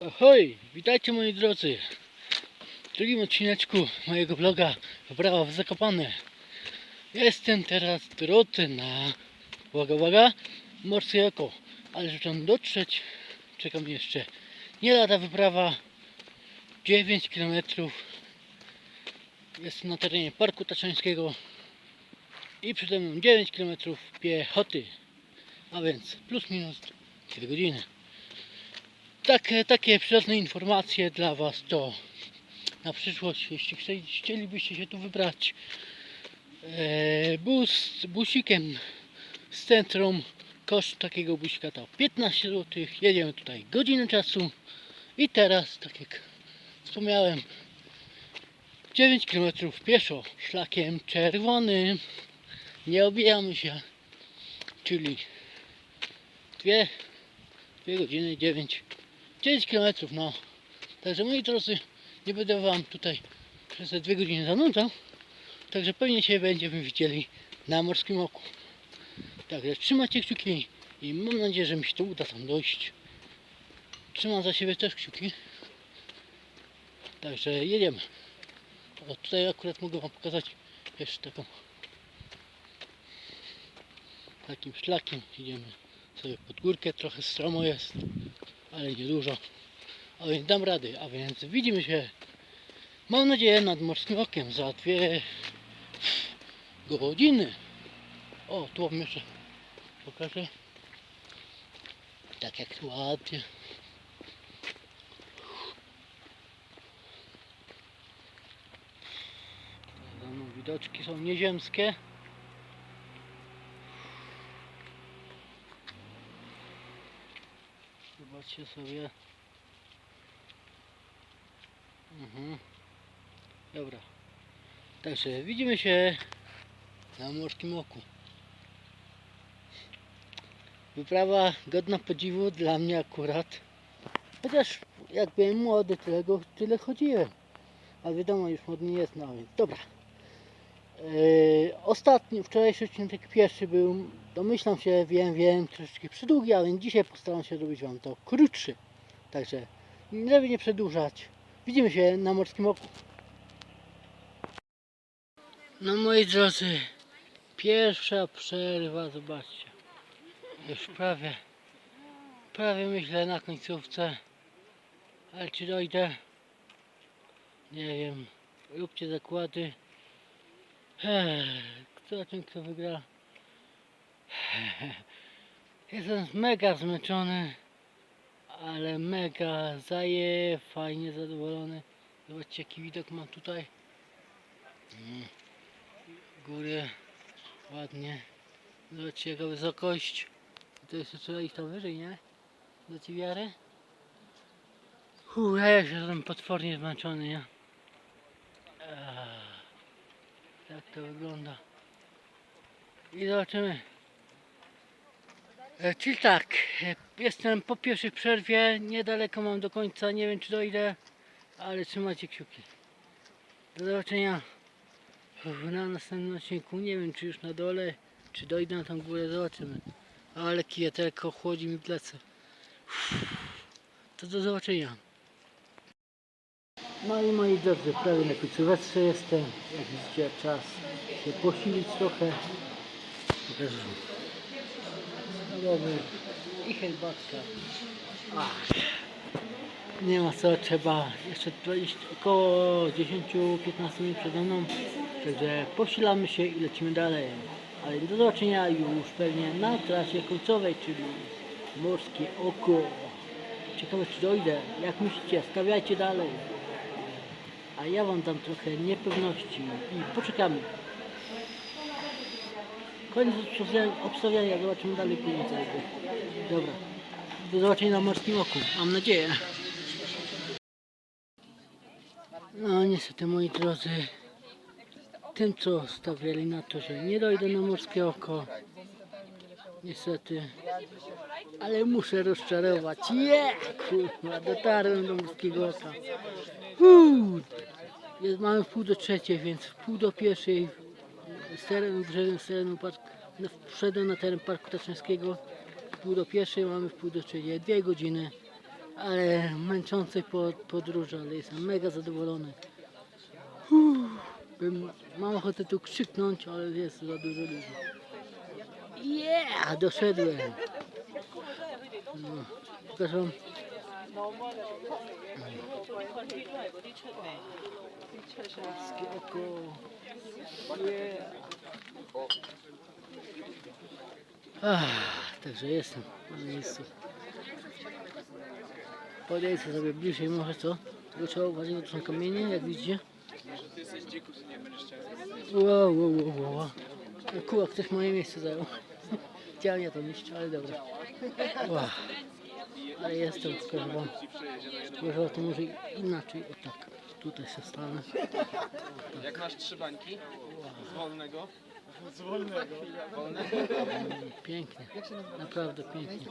Ahoj, witajcie moi drodzy. W drugim odcineczku mojego vloga Wyprawa w Zakopane. Jestem teraz w drodze na, uwaga, uwaga, Morskie Oko, ale żeby tam dotrzeć, czeka jeszcze. Nie lada wyprawa, 9 km. Jestem na terenie Parku Taczańskiego i przede mną 9 km piechoty, a więc plus minus 2 godziny takie, takie przydatne informacje dla Was to na przyszłość, jeśli chcielibyście się tu wybrać e, bus busikiem z centrum, koszt takiego busika to 15 zł, jedziemy tutaj godzinę czasu. I teraz, tak jak wspomniałem, 9 km pieszo szlakiem czerwonym, nie obijamy się, czyli 2, 2 godziny 9 9 km, no. Także moi drodzy, nie będę wam tutaj przez te dwie godziny zanudzał. Także pewnie się będziemy widzieli na morskim oku. Także trzymajcie kciuki i mam nadzieję, że mi się to uda tam dojść. Trzymam za siebie też kciuki. Także jedziemy. O, tutaj akurat mogę wam pokazać jeszcze taką takim szlakiem idziemy sobie pod górkę, trochę stromo jest ale niedużo. A więc dam rady, a więc widzimy się, mam nadzieję, nad Morskim Okiem za dwie godziny. O, tu wam jeszcze pokażę. Tak jak ładnie. Widoczki są nieziemskie. Zobaczcie sobie. Mhm. Dobra. Także widzimy się na Morskim Oku. Wyprawa godna podziwu dla mnie akurat. Chociaż jak byłem młody, tyle, go, tyle chodziłem. A wiadomo, już młody nie jest, no więc dobra. Yy, ostatni, wczorajszy odcinek pierwszy był, domyślam się, wiem, wiem, troszeczkę przydługi, ale dzisiaj postaram się zrobić Wam to krótszy. Także, żeby nie przedłużać, widzimy się na Morskim Oku. No moi drodzy, pierwsza przerwa, zobaczcie. Już prawie, prawie myślę na końcówce, ale czy dojdę? Nie wiem, róbcie zakłady. Ech, Kto tym kto wygra? Jestem mega zmęczony, ale mega zaje, fajnie zadowolony. Zobaczcie jaki widok mam tutaj. Mm. Góry, ładnie. Zobaczcie jaka wysokość. To jest jeszcze ich tam wyżej, nie? Dacie wiarę? Uuu, ja już jestem potwornie zmęczony, nie? Jak to wygląda. I zobaczymy. E, Czyli tak, e, jestem po pierwszej przerwie, niedaleko mam do końca, nie wiem czy dojdę, ale trzymajcie kciuki. Do zobaczenia na następnym odcinku, nie wiem czy już na dole, czy dojdę na tą górę, zobaczymy. Ale kijetelko chłodzi mi plecy. To do zobaczenia. No i moi drodzy, prawie na końcóweczce jestem. Jak widzicie, czas się posilić trochę. Pokażę dobra. I herbatka. Nie ma co, trzeba jeszcze 20, około 10-15 minut przede mną. Także posilamy się i lecimy dalej. Ale do zobaczenia już pewnie na trasie końcowej, czyli Morskie Oko. Ciekawe czy dojdę. Jak myślicie, stawiajcie dalej a ja wam dam trochę niepewności i poczekamy. Koniec obstawiania- zobaczymy dalej później co. Dobra, do zobaczenia na Morskim Oku, mam nadzieję. No niestety moi drodzy, tym co stawiali na to, że nie dojdę na Morskie Oko, niestety, ale muszę rozczarować. Je, kurwa, dotarłem do Morskiego Oka. Uuu, jest, mamy w pół do trzeciej, więc w pół do pierwszej z terenu, z terenu parku, no, wszedłem na teren Parku Tatrzańskiego. W pół do pierwszej mamy w pół do trzeciej, dwie godziny. ale męczącej po- podróży, ale jestem mega zadowolony. Uff, bym, mam ochotę tu krzyknąć, ale jest za dużo ludzi. Yeah, doszedłem. No, Ach, także jestem na miejscu. Podejdź sobie bliżej może co? Tylko trzeba uważać, bo to są kamienie, jak widzicie. Wow, wow, wow, wow. Kuła, ktoś moje miejsce zajął. Chciałem ja to mieć, ale dobra. Wow. Ale jestem, pokażę wam. Może to może inaczej, o tak. Tutaj się stanę. Jak masz trzy bańki z wolnego, Mm, Pięknie, naprawdę pięknie.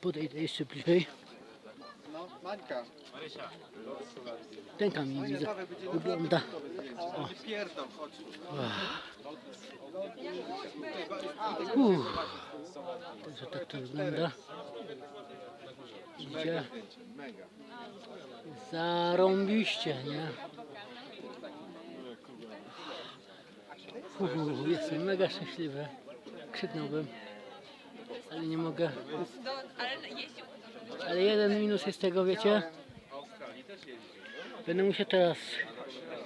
Podejdę jeszcze bliżej. Mańka, Ten kamień widzę. Wygląda. pierdol, chodź. Uff. Także tak to wygląda. Widzicie? Mega. Zarąbiście, nie? Uff, jestem mega szczęśliwy. Krzyknąłbym, ale nie mogę. Ale jeden minus jest tego, wiecie? Będę musiał teraz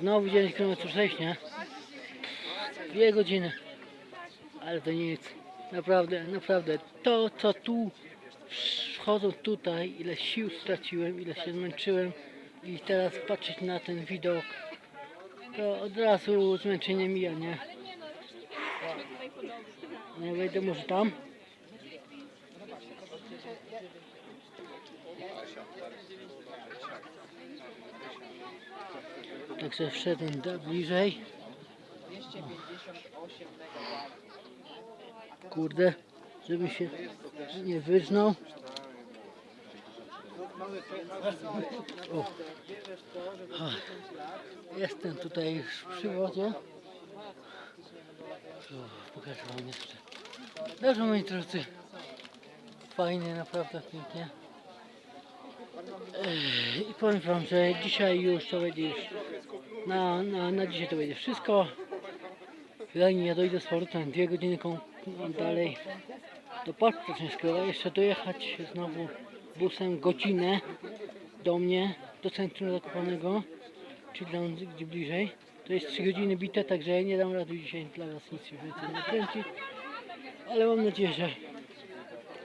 znowu 9 km przejść, nie? Dwie godziny. Ale to nic. Naprawdę, naprawdę. To, co tu wchodzą tutaj, ile sił straciłem, ile się zmęczyłem i teraz patrzeć na ten widok, to od razu zmęczenie mija, nie? Nie wejdę może tam. Także wszedłem da bliżej. Kurde, żeby się nie wyżnął. O. Jestem tutaj już przy wodzie. O, pokażę wam jeszcze. Dobrze moi drodzy. Fajnie, naprawdę pięknie. I powiem wam, że dzisiaj już to będzie już na, na, na dzisiaj to będzie wszystko. Zanim ja dojdę z powrotem dwie godziny dalej do Parku Ciężkiego, jeszcze dojechać znowu busem godzinę do mnie, do centrum zakopanego, czyli tam gdzie bliżej. To jest 3 godziny bite, także ja nie dam rady dzisiaj dla Was nic więcej nakręcić. Ale mam nadzieję, że,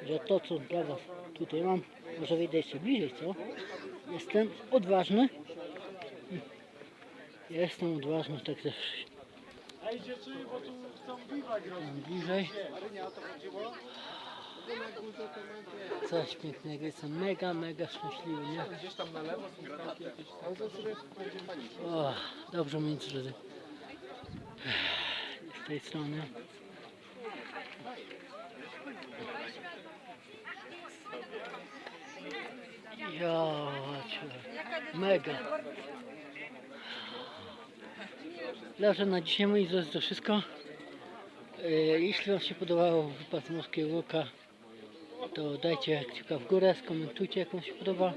że to co dla Was tutaj mam, może wyjdę jeszcze bliżej, co? Jestem odważny. Jestem odważny, także tam bliżej. Coś pięknego, jestem mega, mega szczęśliwy, nie? Gdzieś tam na lewo są jakieś. O, dobrze mi drodzy. Z tej strony. Ja, mega. Dobrze, na dzisiaj moi drodzy to wszystko. E, Jeśli Wam się podobał wypad Morskiego Oka, to dajcie kciuka w górę, skomentujcie jak Wam się podoba.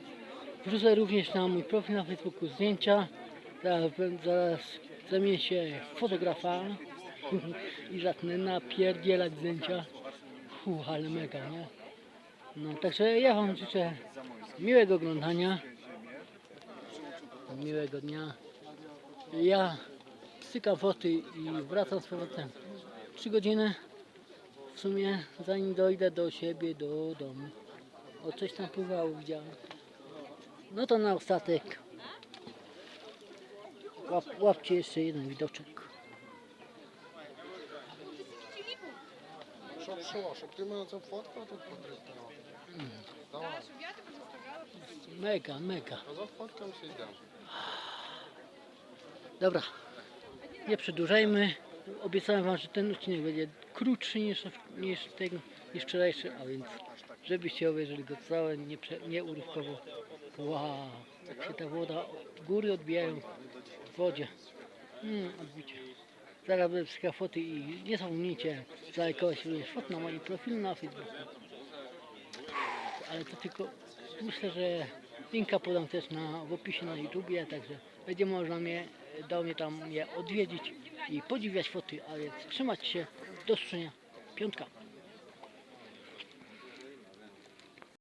Wrzucę również na mój profil na Facebooku zdjęcia. Zaraz, zaraz zamienię się w fotografa i zacznę napierdzielać zdjęcia. Fuh, ale mega, nie? No, także ja Wam życzę miłego oglądania. Miłego dnia. Ja stykam foty i wracam z powrotem. 3 godziny w sumie zanim dojdę do siebie, do domu. O coś tam pływało, widziałem. No to na ostatek. Łap, łapcie jeszcze jeden widoczek. Щоб що, щоб ти мене це фоткав тут потрібно? Давай, Mega, mega. а зафоткаємося і йдемо. Dobra. Nie przedłużajmy. Obiecałem wam, że ten odcinek będzie krótszy niż, niż, ten, niż wczorajszy, a więc żebyście obejrzeli go całe, nie, prze, nie urywkowo. Wow, jak się ta woda, góry odbijają w wodzie. Mm, odbicie. zaraz będę wskazał foty i nie zapomnijcie zalajkować również fot na moim profilu na Facebooku. Ale to tylko myślę, że linka podam też na, w opisie na YouTubie, także będzie można mnie, dał mnie tam je odwiedzić i podziwiać foty, a więc trzymać się, do usłyszenia, piątka.